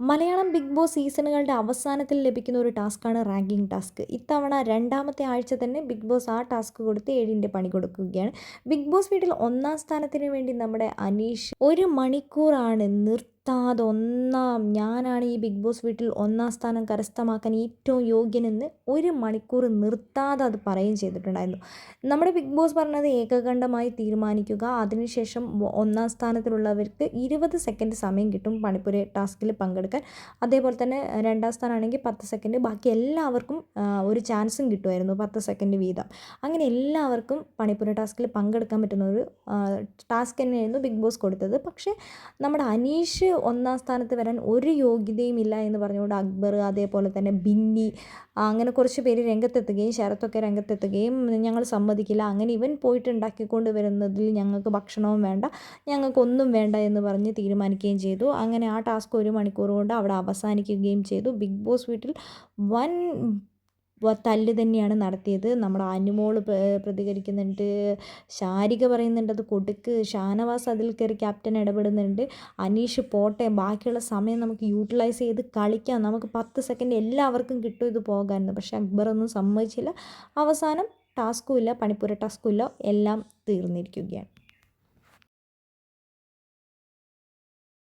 Malayalam big boss സീസണുകളുടെ അവസാനത്തിൽ ലഭിക്കുന്ന ഒരു ടാസ്ക്കാണ് റാങ്കിങ് ടാസ്ക്. ഇത്തവണ രണ്ടാമത്തെ ആഴ്ച തന്നെ ബിഗ് ബോസ് ആ ടാസ്ക് കൊടുത്ത് ഏഴിന്റെ പണി കൊടുക്കുകയാണ്. ബിഗ് ബോസ് വീട്ടിൽ ഒന്നാം സ്ഥാനത്തിന് വേണ്ടി നമ്മുടെ അനീഷ് ഒരു മണിക്കൂറാണ് നിർത്താതെ ഒന്നാം ഞാനാണ് ഈ ബിഗ് ബോസ് വീട്ടിൽ ഒന്നാം സ്ഥാനം കരസ്ഥമാക്കാൻ ഏറ്റവും യോഗ്യനെന്ന് ഒരു മണിക്കൂർ നിർത്താതെ അത് പറയുകയും ചെയ്തിട്ടുണ്ടായിരുന്നു. നമ്മുടെ ബിഗ് ബോസ് പറഞ്ഞത് ഏകകണ്ഠമായി തീരുമാനിക്കുക. അതിനുശേഷം ഒന്നാം സ്ഥാനത്തിലുള്ളവർക്ക് ഇരുപത് സെക്കൻഡ് സമയം കിട്ടും പണിപ്പുര ടാസ്കിൽ പങ്കെടുക്കാൻ. അതേപോലെ തന്നെ രണ്ടാം സ്ഥാനമാണെങ്കിൽ പത്ത് സെക്കൻഡ് ബാക്കി എല്ലാവർക്കും ഒരു ചാൻസും കിട്ടുമായിരുന്നു പത്ത് സെക്കൻഡ് വീതം. അങ്ങനെ എല്ലാവർക്കും പണിപ്പുര ടാസ്കിൽ പങ്കെടുക്കാൻ പറ്റുന്ന ഒരു ടാസ്ക് തന്നെയായിരുന്നു ബിഗ് ബോസ് കൊടുത്തത്. പക്ഷേ നമ്മുടെ അനീഷ് ഒന്നാം സ്ഥാനത്ത് വരാൻ ഒരു യോഗ്യതയും ഇല്ല എന്ന് പറഞ്ഞുകൊണ്ട് അക്ബർ അതേപോലെ തന്നെ ബിന്നി അങ്ങനെ കുറച്ച് പേര് രംഗത്തെത്തുകയും ശരത്തൊക്കെ രംഗത്തെത്തുകയും ഞങ്ങൾ സമ്മതിക്കില്ല. അങ്ങനെ ഇവൻ പോയിട്ട് ഉണ്ടാക്കിക്കൊണ്ട് വരുന്നതിൽ ഞങ്ങൾക്ക് ഭക്ഷണവും വേണ്ട ഞങ്ങൾക്കൊന്നും വേണ്ട എന്ന് പറഞ്ഞ് തീരുമാനിക്കുകയും ചെയ്തു. അങ്ങനെ ആ ടാസ്ക് ഒരു മണിക്കൂർ കൊണ്ട് അവിടെ അവസാനിക്കുകയും ചെയ്തു. ബിഗ് ബോസ് വീട്ടിൽ വൻ തല്ല് തന്നെയാണ് നടത്തിയത്. നമ്മുടെ അനുമോൾ പ്രതികരിക്കുന്നുണ്ട്. ശാരിക പറയുന്നുണ്ട് അത് കൊടുക്ക്. ഷാനവാസ് അതിൽ കയറി ക്യാപ്റ്റൻ ഇടപെടുന്നുണ്ട്. അനീഷ് പോട്ടെ. ബാക്കിയുള്ള സമയം നമുക്ക് യൂട്ടിലൈസ് ചെയ്ത് കളിക്കാം. നമുക്ക് പത്ത് സെക്കൻഡ് എല്ലാവർക്കും കിട്ടും ഇത് പോകാമെന്ന് പക്ഷേ അക്ബറൊന്നും സമ്മതിച്ചില്ല. അവസാനം ടാസ്കും ഇല്ല പണിപ്പുര ടാസ്കും ഇല്ല. എല്ലാം തീർന്നിരിക്കുകയാണ്.